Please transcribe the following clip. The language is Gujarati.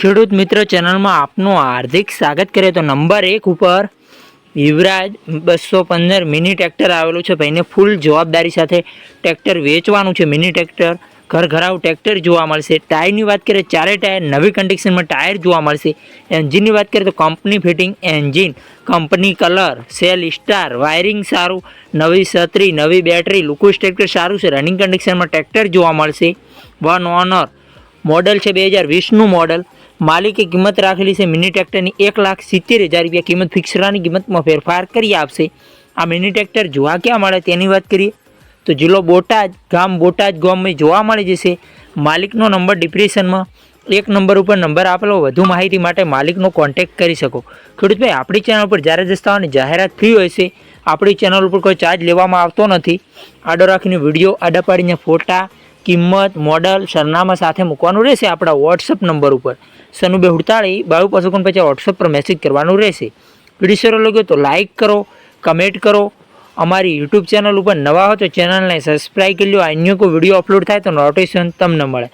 ખેડૂત મિત્ર ચેનલમાં આપનું હાર્દિક સ્વાગત કરીએ. તો નંબર એક ઉપર યુવરાજ બસો પંદર મિની ટ્રેક્ટર આવેલું છે. ભાઈને ફૂલ જવાબદારી સાથે ટ્રેક્ટર વેચવાનું છે. મિની ટ્રેક્ટર ઘર ઘરાવ ટ્રેક્ટર જોવા મળશે. ટાયરની વાત કરીએ, ચારે ટાયર નવી કન્ડિશનમાં ટાયર જોવા મળશે. એન્જિનની વાત કરીએ તો company fitting engine company colour self start wiring સારું, નવી છત્રી, નવી બેટરી લુકુસ ટ્રેક્ટર સારું છે. રનિંગ કન્ડિશનમાં ટ્રેક્ટર જોવા મળશે. વન ઓનર મોડલ છે, બે હજાર વીસનું મોડલ માલિકે કિંમત રાખેલી છે. મિની ટ્રેક્ટરની એક લાખ સિત્તેર હજાર રૂપિયા કિંમત ફિક્સરાની કિંમતમાં ફેરફાર કરી આપશે. આ મિની ટ્રેક્ટર જોવા ક્યાં મળે તેની વાત કરીએ. તો જિલ્લો બોટાદ, ગામ બોટાદ ગામમાં જોવા મળી જશે. માલિકનો નંબર ડિપ્રેશનમાં એક નંબર ઉપર નંબર આપેલો. વધુ માહિતી માટે માલિકનો કોન્ટેક્ટ કરી શકો. ખેડૂતભાઈ, આપણી ચેનલ ઉપર જ્યારે દસ્તાવાની જાહેરાત ફ્રી હોય છે, આપણી ચેનલ ઉપર કોઈ ચાર્જ લેવામાં આવતો નથી. આડો રાખીને વીડિયો આડા પાડીને ફોટા કિંમત, મોડલ, સરનામા સાથે મૂકવાનું રહેશે આપણા વોટ્સઅપ નંબર ઉપર. સનુબે હુડતાળી બાયુ પાસો પછી વોટ્સઅપ પર મેસેજ કરવાનું રહેશે. વીડિયો સારો તો લાઇક કરો કમેન્ટ કરો. અમારી યુટ્યુબ ચેનલ ઉપર નવા હો તો ચેનલને સબસ્ક્રાઈબ કરી લો. અન્ય કોઈ વીડિયો અપલોડ થાય તો નોટિફિકેશન તમને મળે.